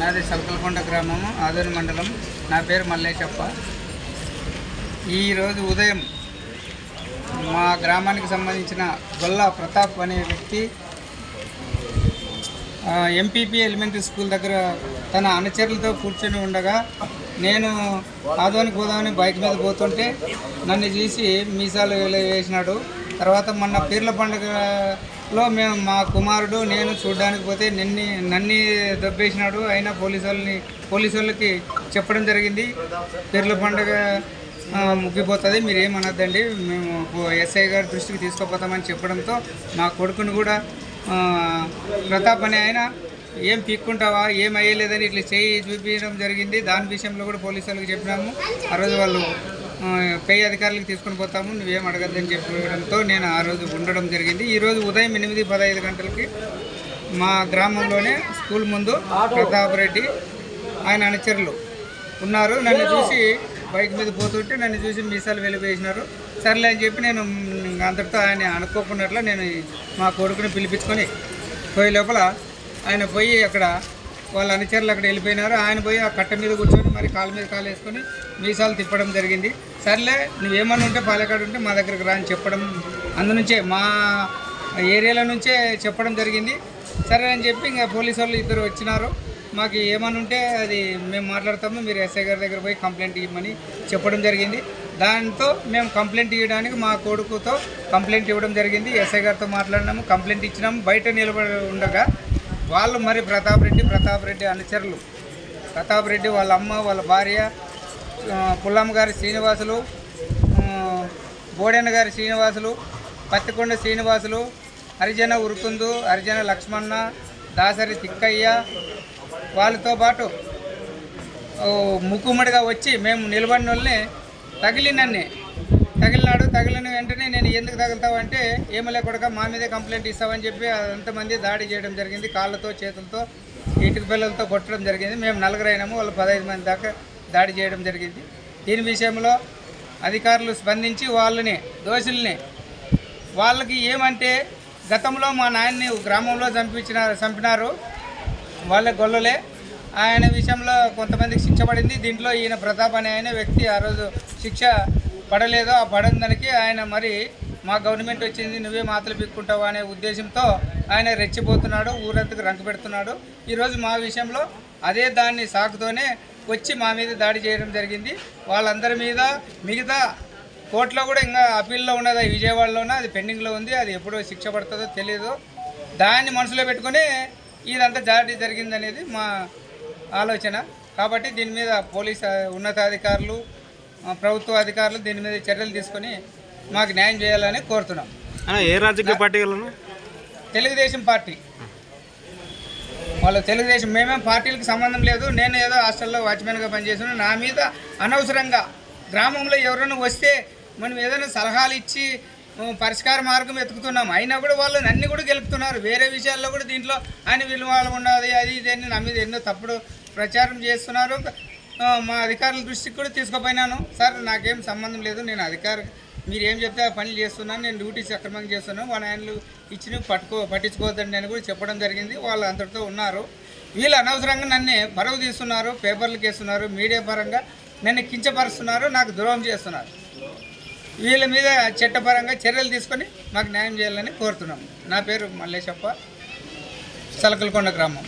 నాది సల్కల్కొండ గ్రామము ఆదోని మండలం. నా పేరు మల్లేశప్ప. ఈరోజు ఉదయం మా గ్రామానికి సంబంధించిన గొల్లా ప్రతాప్ అనే వ్యక్తి ఎంపీపీ ఎలిమెంటరీ స్కూల్ దగ్గర తన అనుచరులతో కూర్చొని ఉండగా నేను ఆదోని గోదావరి బైక్ మీద పోతుంటే నన్ను చూసి మీసాలు వేసినాడు. తర్వాత మొన్న పీర్ల పండుగ లో మేము మా కుమారుడు నేను చూడడానికి పోతే నిన్ని నన్ని దబ్బేసినాడు. అయినా పోలీసు వాళ్ళని పోలీసు వాళ్ళకి చెప్పడం జరిగింది. పిర్ల పండుగ ముగ్గిపోతుంది మీరు ఏమనొద్దండి మేము ఎస్ఐ గారి దృష్టికి తీసుకుపోతామని చెప్పడంతో మా కొడుకుని కూడా ప్రతాప్ అనే ఆయన ఏం పీక్కుంటావా? ఏం అయ్యలేదని ఇట్లా చేయి చూపించడం జరిగింది. దాని విషయంలో కూడా పోలీసు వాళ్ళకి చెప్పినాము. ఆ రోజు వాళ్ళు పై అధికారులకు తీసుకొని పోతాము నువ్వేం అడగద్దని చెప్పడంతో నేను ఆ రోజు ఉండడం జరిగింది. ఈరోజు ఉదయం ఎనిమిది పదహైదు గంటలకి మా గ్రామంలోనే స్కూల్ ముందు ప్రతాప్ రెడ్డి ఆయన అనుచరులు ఉన్నారు. నన్ను చూసి బైక్ మీద పోతుంటే నన్ను చూసి మీసాలు వెళ్ళిపోయేసినారు సర్లే అని చెప్పి నేను అందరితో ఆయన అనుకోకున్నట్లు నేను మా కొడుకుని పిలిపించుకొని పోయే లోపల ఆయన పోయి అక్కడ వాళ్ళ అనుచరులు అక్కడ వెళ్ళిపోయినారు. ఆయన పోయి ఆ కట్ట మీద కూర్చొని మరి కాలు మీద కాలు వేసుకొని మీసాలు తిప్పడం జరిగింది. సర్లే నువ్వేమన్నా ఉంటే పాలకాడు ఉంటే మా దగ్గరకు రాని చెప్పడం అందునుంచే మా ఏరియాల నుంచే చెప్పడం జరిగింది. సరే అని చెప్పి ఇంకా పోలీసు వాళ్ళు ఇద్దరు వచ్చినారు. మాకు ఏమని ఉంటే అది మేము మాట్లాడతాము మీరు ఎస్ఐ గారి దగ్గర పోయి కంప్లైంట్ ఇవ్వమని చెప్పడం జరిగింది. దాంతో మేము కంప్లైంట్ ఇవ్వడానికి మా కొడుకుతో కంప్లైంట్ ఇవ్వడం జరిగింది. ఎస్ఐ గారితో మాట్లాడినాము కంప్లైంట్ ఇచ్చినాము. బయట నిలబడి ఉండగా వాళ్ళు మరి ప్రతాప్ రెడ్డి ప్రతాప్ రెడ్డి అనుచరులు. ప్రతాప్ రెడ్డి వాళ్ళ అమ్మ వాళ్ళ భార్య పుల్లమ్మ గారి శ్రీనివాసులు బోడెన్న గారి శ్రీనివాసులు పత్తికొండ శ్రీనివాసులు హరిజన ఉరుకుందు హరిజన లక్ష్మణ దాసరి తిక్కయ్య వాళ్ళతో పాటు ముక్కుమ్మడిగా వచ్చి మేము నిలబడిన వాళ్ళని తగిలినన్ని. తగిలినాడు తగిలిన వెంటనే నేను ఎందుకు తగులుతావు అంటే ఏమలే కొడక మా మీదే కంప్లైంట్ ఇస్తావని చెప్పి అంతమంది దాడి చేయడం జరిగింది. కాళ్ళతో చేతులతో ఇటుక పిల్లలతో కొట్టడం జరిగింది. మేము నలుగురు అయినాము వాళ్ళు పదహైదు మంది దాకా దాడి చేయడం జరిగింది. దీని విషయంలో అధికారులు స్పందించి వాళ్ళని దోషుల్ని వాళ్ళకి ఏమంటే గతంలో మా నాయన్ని గ్రామంలో చంపించిన చంపినారు. వాళ్ళ గొల్లలే. ఆయన విషయంలో కొంతమందికి శిక్ష పడింది. దీంట్లో ఈయన ప్రతాప్ అనే ఆయన వ్యక్తి ఆ రోజు శిక్ష పడలేదు ఆ పడందనికి ఆయన మరి మా గవర్నమెంట్ వచ్చింది నువ్వే మాతలు పిక్కుంటావా అనే ఉద్దేశంతో ఆయన రెచ్చిపోతున్నాడు ఊరంతకు రంకు పెడుతున్నాడు. ఈరోజు మా విషయంలో అదే దాన్ని సాకుతోనే వచ్చి మా మీద దాడి చేయడం జరిగింది. వాళ్ళందరి మీద మిగతా కోర్టులో కూడా ఇంకా అప్పీల్లో ఉన్నది విజయవాడలోనే అది పెండింగ్లో ఉంది అది ఎప్పుడు శిక్ష పడుతుందో తెలియదు దాన్ని మనసులో పెట్టుకొని ఇదంతా దాడి జరిగిందనేది మా ఆలోచన. కాబట్టి దీని మీద పోలీస్ ఉన్నతాధికారులు ప్రభుత్వ అధికారులు దీని మీద చర్యలు తీసుకొని మాకు న్యాయం చేయాలని కోరుతున్నాం. ఏ రాజకీయ పార్టీలను తెలుగుదేశం పార్టీ. వాళ్ళు తెలుగుదేశం మేమేం పార్టీలకు సంబంధం లేదు. నేను ఏదో హాస్టల్లో వాచ్మెన్గా పనిచేస్తున్నాను నా మీద అనవసరంగా గ్రామంలో ఎవరైనా వస్తే మనం ఏదైనా సలహాలు ఇచ్చి పరిష్కార మార్గం వెతుకుతున్నాం. అయినా కూడా వాళ్ళు నన్ను కూడా గెలుపుతున్నారు. వేరే విషయాల్లో కూడా దీంట్లో ఆయన విలువ ఉన్నది అది ఇది అని నా మీద ఎన్నో తప్పుడు ప్రచారం చేస్తున్నారు. మా అధికారుల దృష్టికి కూడా తీసుకుపోయినాను. సార్ నాకేం సంబంధం లేదు. నేను అధికారి మీరు ఏం చెప్తే పనులు చేస్తున్నాను. నేను డ్యూటీ సక్రమంగా చేస్తున్నాను. వాళ్ళ ఆయనలు ఇచ్చిన పట్టుకో పట్టించుకోవద్దండి అని కూడా చెప్పడం జరిగింది. వాళ్ళు అంతటితో ఉన్నారు. వీళ్ళు అనవసరంగా నన్ను పరువు తీస్తున్నారు పేపర్లకు వేస్తున్నారు మీడియా పరంగా నన్ను కించపరుస్తున్నారు నాకు ద్రోహం చేస్తున్నారు. వీళ్ళ మీద చట్టపరంగా చర్యలు తీసుకొని మాకు న్యాయం చేయాలని కోరుతున్నాం. నా పేరు మల్లేశప్ప సలకలకొండ గ్రామం.